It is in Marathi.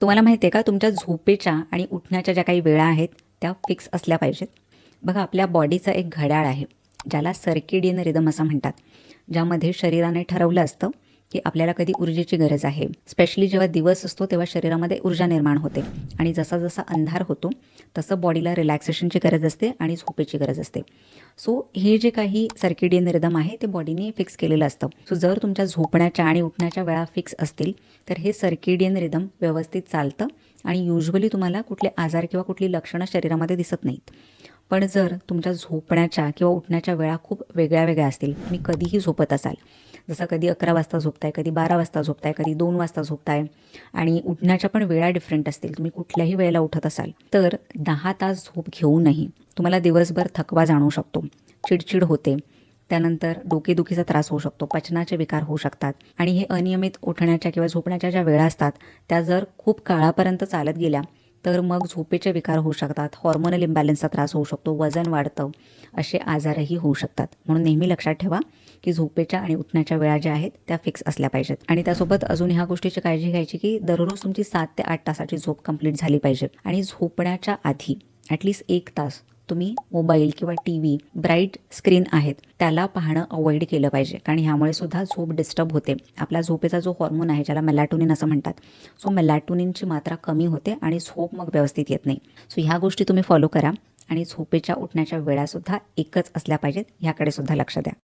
तुम्हाला माहिती आहे का तुमच्या झोपेच्या आणि उठण्याच्या ज्या काही वेळा आहेत त्या फिक्स असल्या पाहिजेत. बघा आपल्या बॉडीचं एक घड्याळ आहे ज्याला सर्किडियन रिदम असं म्हणतात ज्यामध्ये शरीराने ठरवलं असतं की आपल्याला कधी ऊर्जेची गरज आहे. स्पेशली जेव्हा दिवस असतो तेव्हा शरीरामध्ये ऊर्जा निर्माण होते. आणि जसा जसा अंधार होतो तसं बॉडीला रिलॅक्सेशनची गरज असते आणि झोपेची गरज असते. सो हे जे काही सर्किडियन रिदम आहे ते बॉडीने फिक्स केलेलं असतं. सो जर तुमच्या झोपण्याच्या आणि उठण्याच्या वेळा फिक्स असतील तर हे सर्किडियन रिदम व्यवस्थित चालतं आणि युजली तुम्हाला कुठले आजार किंवा कुठली लक्षणं शरीरामध्ये दिसत नाहीत. पण जर तुमच्या झोपण्याच्या किंवा उठण्याच्या वेळा खूप वेगळ्या वेगळ्या असतील तुम्ही कधीही झोपत असाल जसं कधी अकरा वाजता झोपताय कधी बारा वाजता झोपताय कधी दोन वाजता झोपताय आणि उठण्याच्या पण वेळा डिफरंट असतील. तुम्ही कुठल्याही वेळेला उठत असाल तर दहा तास झोप घेऊनही तुम्हाला दिवसभर थकवा जाणवू शकतो. चिडचिड होते. त्यानंतर डोकेदुखीचा त्रास होऊ शकतो. पचनाचे विकार होऊ शकतात. आणि हे अनियमित उठण्याच्या किंवा झोपण्याच्या ज्या वेळा असतात त्या जर खूप काळापर्यंत चालत गेल्या तर मग झोपेचे विकार होऊ शकतात. हॉर्मोनल इम्बॅलन्सचा त्रास होऊ शकतो. वजन वाढतं. असे आजारही होऊ शकतात. म्हणून नेहमी लक्षात ठेवा की झोपेच्या आणि उठण्याच्या वेळा ज्या आहेत त्या फिक्स असल्या पाहिजेत. आणि त्यासोबत अजून ह्या गोष्टीची काळजी घ्यायची की दररोज तुमची सात ते आठ तासाची झोप कंप्लीट झाली पाहिजे. आणि झोपण्याच्या आधी ॲटलिस्ट एक तास तुम्ही मोबाईल किंवा टी व्ही ब्राईट स्क्रीन आहेत त्याला पाहणं अवॉइड केलं पाहिजे. कारण ह्यामुळे सुद्धा झोप डिस्टर्ब होते. आपला झोपेचा जो हॉर्मोन आहे ज्याला मेलॅटोनिन असं म्हणतात सो मेलॅटोनिनची मात्रा कमी होते आणि झोप मग व्यवस्थित येत नाही. सो ह्या गोष्टी तुम्ही फॉलो करा आणि झोपेच्या उठण्याच्या वेळासुद्धा एकच असल्या पाहिजेत ह्याकडे सुद्धा लक्ष द्या.